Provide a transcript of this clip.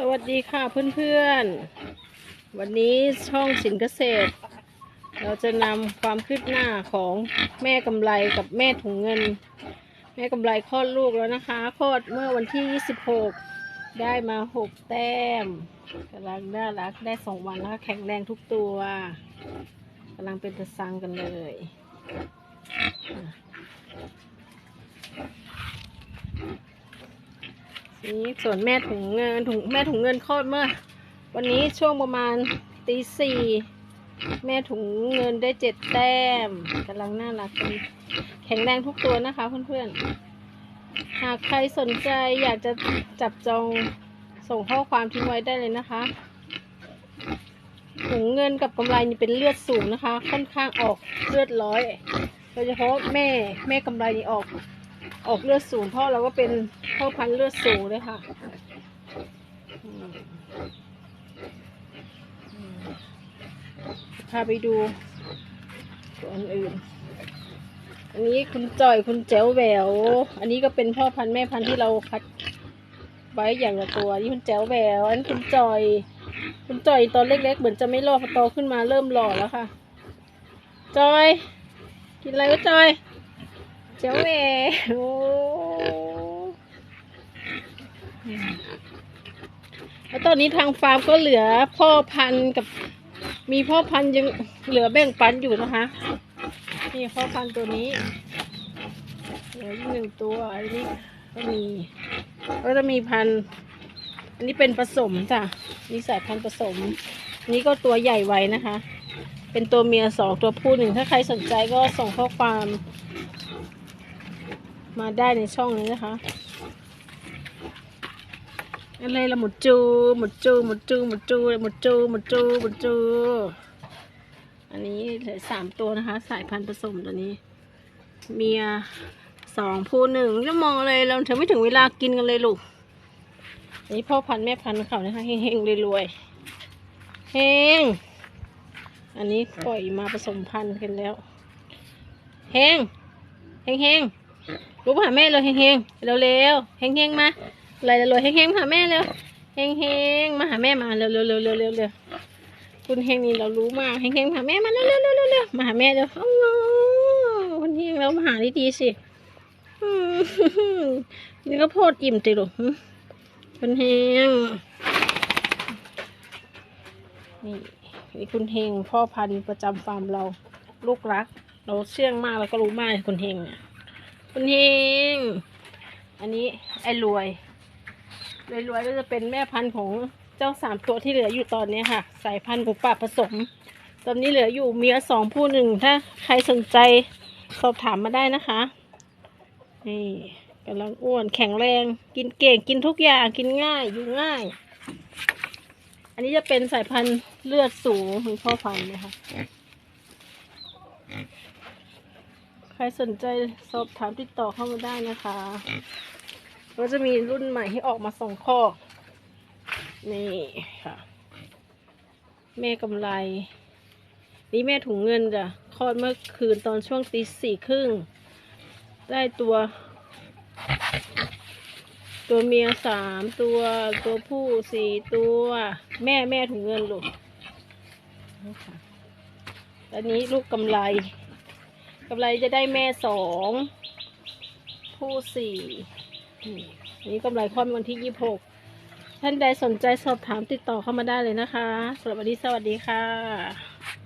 สวัสดีค่ะเพื่อนๆ วันนี้ช่องสินเกษตร เราจะนำความคืบหน้าของแม่กำไรกับแม่ถุงเงิน แม่กำไรคลอดลูกแล้วนะคะคลอดเมื่อวันที่ 26 ได้มา 6 แต้มกำลังน่ารักได้ 2 วันแล้วแข็งแรงทุกตัวกำลังเป็นตะซังกันเลย นี่ส่วนแม่ถุงเงินถุงแม่ถุงเงินคลอดเมื่อ วันนี้ช่วงประมาณตีสี่แม่ถุงเงินได้เจ็ดแต้มกำลังน่ารักกันแข็งแรงทุกตัวนะคะเพื่อนๆ หากใครสนใจอยากจะจับจองส่งข้อความทิ้งไว้ได้เลยนะคะ ถุงเงินกับกำไรนี่เป็นเลือดสูงนะคะ ค่อนข้างออกเลือดร้อย โดยเฉพาะแม่แม่กำไรนี่ออก ออกเลือดสูงพราะเราก็เป็นพ่อพันธุ์เลือดสูงเลยค่ะพาไปดูตัวอันอื่น อันนี้คุณจ่อยคุณแจ๋วแหวว อันนี้ก็เป็นพ่อพันธุ์แม่พันธุ์ที่เราคัดไว้อย่างละตัว นี่คุณแจ๋วแหวว อันคุณจอย คุณจอยตอนเล็ก ๆ เหมือนจะไม่รอพอโตขึ้นมาเริ่มหล่อแล้วค่ะ จอย กินอะไรวะจอย จ้าแหวโอ้แล้วตอนนี้ทางฟาร์มก็เหลือพ่อพันธุ์กับ มีพ่อพันธุ์ยังเหลือแบ่งปันอยู่นะคะนี่พ่อพันธุ์ตัวนี้เหลืออีกหนึ่งตัวอันนี้ก็มีก็จะมีพันธุ์อันนี้เป็นผสมจ้ะนี่สายพันธุ์ผสมอันนี้ก็ตัวใหญ่ไว้นะคะ เป็นตัวเมียสองตัวผู้หนึ่งถ้าใครสนใจก็ส่งข้อความ มาได้ในช่องนี้นะคะอะไรละหมดจูหมดจูหมดจูหมดจูหมดจูหมดจูหมดจู อันนี้เหลือสามตัวนะคะ สายพันธุ์ผสมตัวนี้ เมียสองผู้หนึ่งจะมองอะไรเราถึงไม่ถึงเวลากินกันเลยลูกอันนี้พ่อพันธุ์แม่พันธุ์เขานะคะเฮงๆรวยๆเฮงอันนี้ปล่อยมาผสมพันธุ์กันแล้วเฮงเฮงเฮง ลุกมาหาแม่เลยเฮงๆเร็วเร็วๆเฮงเฮงๆมาอะไรเร็วๆเฮงเฮงๆมาหาแม่เร็วเฮงเฮงๆมาหาแม่มาเร็วเร็วเร็วเร็วเร็วเร็วคุณเฮงนี่เรารู้มากเฮงเฮงๆมาหาแม่มาเร็วเร็วเร็วเร็วมาหาแม่เร็วอาเนาะคุณเฮงเรามาหาดีๆสินี่ก็โพดอิ่มติลูกหึคุณเฮงนี่นี่คุณเฮงพ่อพันธุ์ประจำฟาร์มเรา ลูกรัก เราเชื่องมากเราก็รู้มากคุณเฮงเนี่ย คุณเฮงอันนี้ไอ้รวย รวยรวยก็จะเป็นแม่พันธุ์ของเจ้าสามตัวที่เหลืออยู่ตอนนี้ค่ะ สายพันธุ์หมูป่าผสม ตอนนี้เหลืออยู่เมียสองผู้หนึ่ง ถ้าใครสนใจสอบถามมาได้นะคะ นี่กำลังอ้วนแข็งแรง กินเก่ง กินทุกอย่างกินง่าย อยู่ง่าย อันนี้จะเป็นสายพันธุ์เลือดสูงของพ่อพันธุ์นะคะ ใครสนใจสอบถามติดต่อเข้ามาได้นะคะ ก็จะมีรุ่นใหม่ที่ออกมาสองข้อ นี่ค่ะ แม่กำไร นี่แม่ถุงเงินจ้ะคลอดเมื่อคืนตอนช่วงตีสี่ครึ่ง ได้ตัว ตัวเมียสามตัวตัวผู้สี่ตัว แม่แม่ถุงเงินลูกนี่ค่ะอันนี้ลูกกำไร กำไรจะได้แม่สองผู้สี่นี่อันนี้กำไรคลอดวันที่ยี่หกท่านใดสนใจสอบถามติดต่อเข้ามาได้เลยนะคะสำหรับวันนี้สวัสดีค่ะ